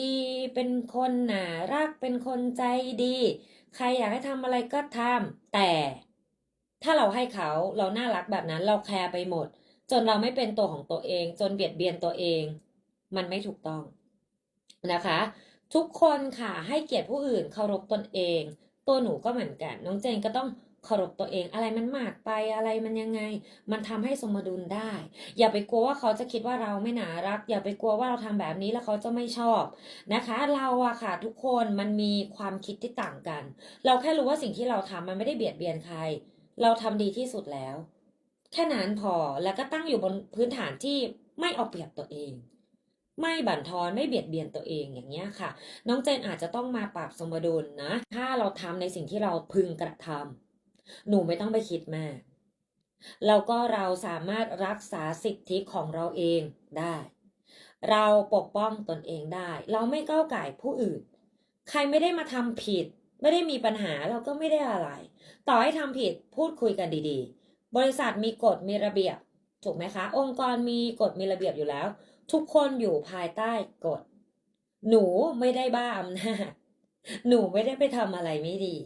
ดีเป็นคนหนารักเป็นคนใจดี ใครอยากให้ทำอะไรก็ทำแต่ถ้าเราให้เขาเราน่ารักแบบนั้นเราแคร์ไปหมด จนเราไม่เป็นตัวของตัวเอง จนเบียดเบียนตัวเอง มันไม่ถูกต้องนะคะ ทุกคนค่ะให้เกียรติผู้อื่นเคารพตนเอง ตัวหนูก็เหมือนกัน น้องเจนก็ต้อง เคารพตัวเอง อะไรมันมากไปอะไรมันยังไง มันทำให้สมดุลได้ อย่าไปกลัวว่าเขาจะคิดว่าเราไม่น่ารัก อย่าไปกลัวว่าเราทำแบบนี้แล้วเขาจะไม่ชอบนะคะ เราอะค่ะทุกคนมันมีความคิดที่ต่างกัน เราแค่รู้ว่าสิ่งที่เราทำมันไม่ได้เบียดเบียนใคร เราทำดีที่สุดแล้ว แค่นั้นพอแล้วก็ตั้งอยู่บนพื้นฐานที่ไม่เอาเปรียบตัวเองไม่บั่นทอนไม่เบียดเบียนตัวเองอย่างเงี้ยค่ะ น้องเจนอาจจะต้องมาปรับสมดุลนะ ถ้าเราทำในสิ่งที่เราพึงกระทำ หนูไม่ต้องไปคิดมาก แล้วก็เราสามารถรักษาสิทธิของเราเองได้ เราปกป้องตนเองได้ เราไม่ก้าวไก่ผู้อื่น ใครไม่ได้มาทำผิด ไม่ได้มีปัญหาเราก็ไม่ได้อะไร ต่อให้ทำผิดพูดคุยกันดีๆ บริษัทมีกฎมีระเบียบถูกไหมคะ องค์กรมีกฎมีระเบียบอยู่แล้ว ทุกคนอยู่ภายใต้กฎ หนูไม่ได้บ้าอำนาจหนูไม่ได้ไปทำอะไรไม่ดี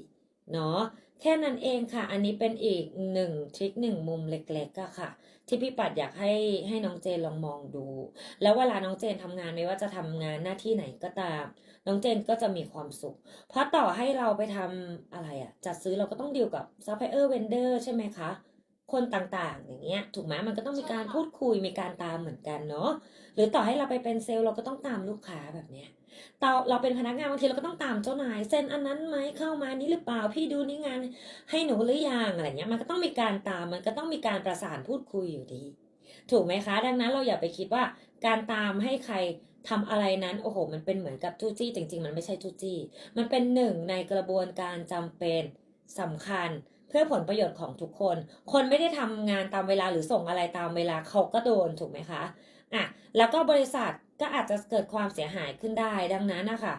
เนาะ แค่นั้นเองค่ะ อันนี้เป็นอีกหนึ่งทริคหนึ่งมุมเล็กๆอะค่ะ ที่พี่ปัดอยากให้ให้น้องเจนลองมองดู แล้วเวลาน้องเจนทำงานไม่ว่าจะทำงานหน้าที่ไหนก็ตาม น้องเจนก็จะมีความสุข เพราะต่อให้เราไปทำอะไรอะจัดซื้อเราก็ต้องดีลกับซัพพลายเออร์เวนเดอร์ใช่ไหมคะคนต่างๆ อย่างเงี้ย ถูกไหมมันก็ต้องมีการใช่ค่ะพูดคุยมีการตามเหมือนกันเนาะหรือต่อให้เราไปเป็นเซลล์เราก็ต้องตามลูกค้าแบบเนี้ย ต่อเราเป็นพนักงานบางทีเราก็ต้องตามเจ้านายเซ็นอันนั้นไหมเข้ามานี้หรือเปล่าพี่ดูนี่งานให้หนูหรือยังอะไรเงี้ยมันก็ต้องมีการตามมันก็ต้องมีการประสานพูดคุยอยู่ดี ถูกไหมคะ ดังนั้นเราอย่าไปคิดว่าการตามให้ใครทำอะไรนั้นโอ้โห มันเป็นเหมือนกับจู้จี้จริง ๆ มันไม่ใช่จู้จี้ มันเป็นหนึ่งในกระบวนการจำเป็นสำคัญเพื่อผลประโยชน์ของทุกคน คนไม่ได้ทำงานตามเวลาหรือส่งอะไรตามเวลาเขาก็โดนถูกไหมคะอะแล้วก็บริษัท ก็อาจจะเกิดความเสียหายขึ้นได้ดังนั้นนะคะ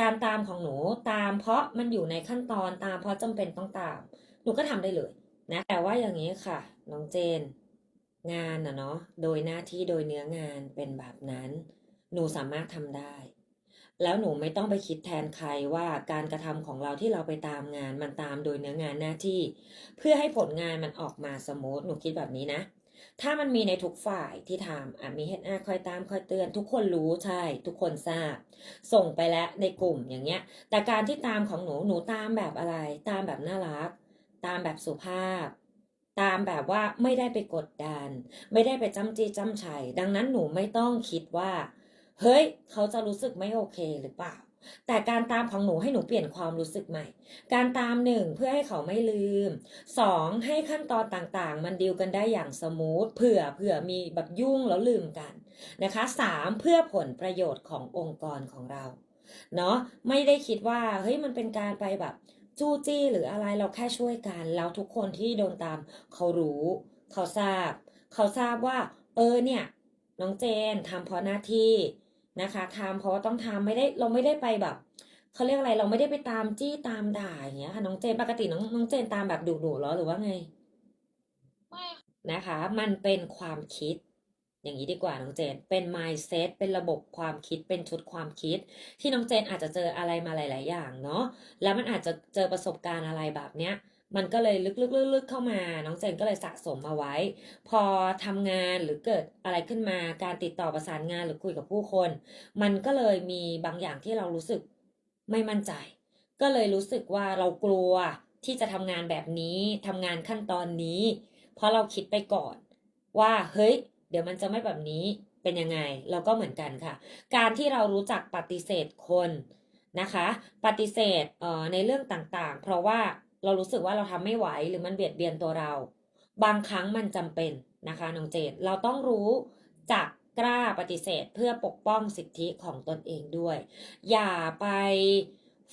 การตามของหนูตามเพราะมันอยู่ในขั้นตอนตามเพราะจำเป็นต้องตาม หนูก็ทำได้เลยนะแต่ว่าอย่างนี้ค่ะน้องเจน งานนะเนาะโดยหน้าที่โดยเนื้องานเป็นแบบนั้น หนูสามารถทำได้ แล้วหนูไม่ต้องไปคิดแทนใครว่าการกระทำของเราที่เราไปตามงานมันตามโดยเนื้องานหน้าที่ เพื่อให้ผลงานมันออกมาสมูทหนูคิดแบบนี้นะ ถ้ามันมีในทุกฝ่ายที่ทำอะมีเฮดอาคอยตามคอยเตือน ทุกคนรู้ใช่ ทุกคนทราบ ส่งไปแล้วในกลุ่มอย่างเงี้ย แต่การที่ตามของหนูหนูตามแบบอะไร ตามแบบน่ารัก ตามแบบสุภาพ ตามแบบว่าไม่ได้ไปกดดัน ไม่ได้ไปจ้ำจี้จ้ำชัยดังนั้นหนูไม่ต้องคิดว่า เฮ้ย เขาจะรู้สึกไม่โอเคหรือเปล่า แต่การตามของหนูให้หนูเปลี่ยนความรู้สึกใหม่ การตามหนึ่งเพื่อให้เขาไม่ลืมสองให้ขั้นตอนต่างๆ มันดีลกันได้อย่างสมูทเผื่อเผื่อมีแบบยุ่งแล้วลืมกันนะคะสามเพื่อผลประโยชน์ขององค์กรของเราเนาะไม่ได้คิดว่าเฮ้ยมันเป็นการไปแบบจู้จี้หรืออะไรเราแค่ช่วยกัน แล้วทุกคนที่โดนตามเขารู้ เขาทราบ เขาทราบว่า เออเนี่ย น้องเจนทำเพราะหน้าที่ นะคะทำเพราะว่าต้องทำไม่ได้เราไม่ได้ไปแบบเขาเรียกอะไรเราไม่ได้ไปตามจี้ตามด่าอย่างเงี้ยค่ะน้องเจนปกติน้องน้องเจนตามแบบดุดุๆเหรอหรือว่าไงไม่ค่ะนะคะ มันเป็นความคิด อย่างนี้ดีกว่าน้องเจนเป็น mindset เป็นระบบความคิดเป็นชุดความคิด ที่น้องเจนอาจจะเจออะไรมาหลาย ๆ อย่างเนาะแล้วมันอาจจะเจอประสบการณ์อะไรแบบเนี้ย มันก็เลยลึกๆๆๆเข้ามา น้องเจนก็เลยสะสมมาไว้ พอทำงานหรือเกิดอะไรขึ้นมาการติดต่อประสานงานหรือคุยกับผู้คน มันก็เลยมีบางอย่างที่เรารู้สึกไม่มั่นใจ ก็เลยรู้สึกว่าเรากลัวที่จะทำงานแบบนี้ทำงานขั้นตอนนี้ เพราะเราคิดไปก่อน ว่าเฮ้ย เดี๋ยวมันจะไม่แบบนี้เป็นยังไง เราก็เหมือนกันค่ะ การที่เรารู้จักปฏิเสธคนนะคะ ปฏิเสธเอ่อในเรื่องต่างๆ เพราะว่า เรารู้สึกว่าเราทำไม่ไหวหรือมันเบียดเบียนตัวเรา บางครั้งมันจำเป็นนะคะน้องเจนเราต้องรู้จักกล้าปฏิเสธเพื่อปกป้องสิทธิของตนเองด้วย อย่าไป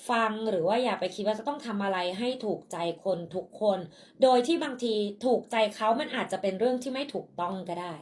ฟังหรือว่าอย่าไปคิดว่าจะต้องทำอะไรให้ถูกใจคนทุกคน โดยที่บางทีถูกใจเขามันอาจจะเป็นเรื่องที่ไม่ถูกต้องก็ได้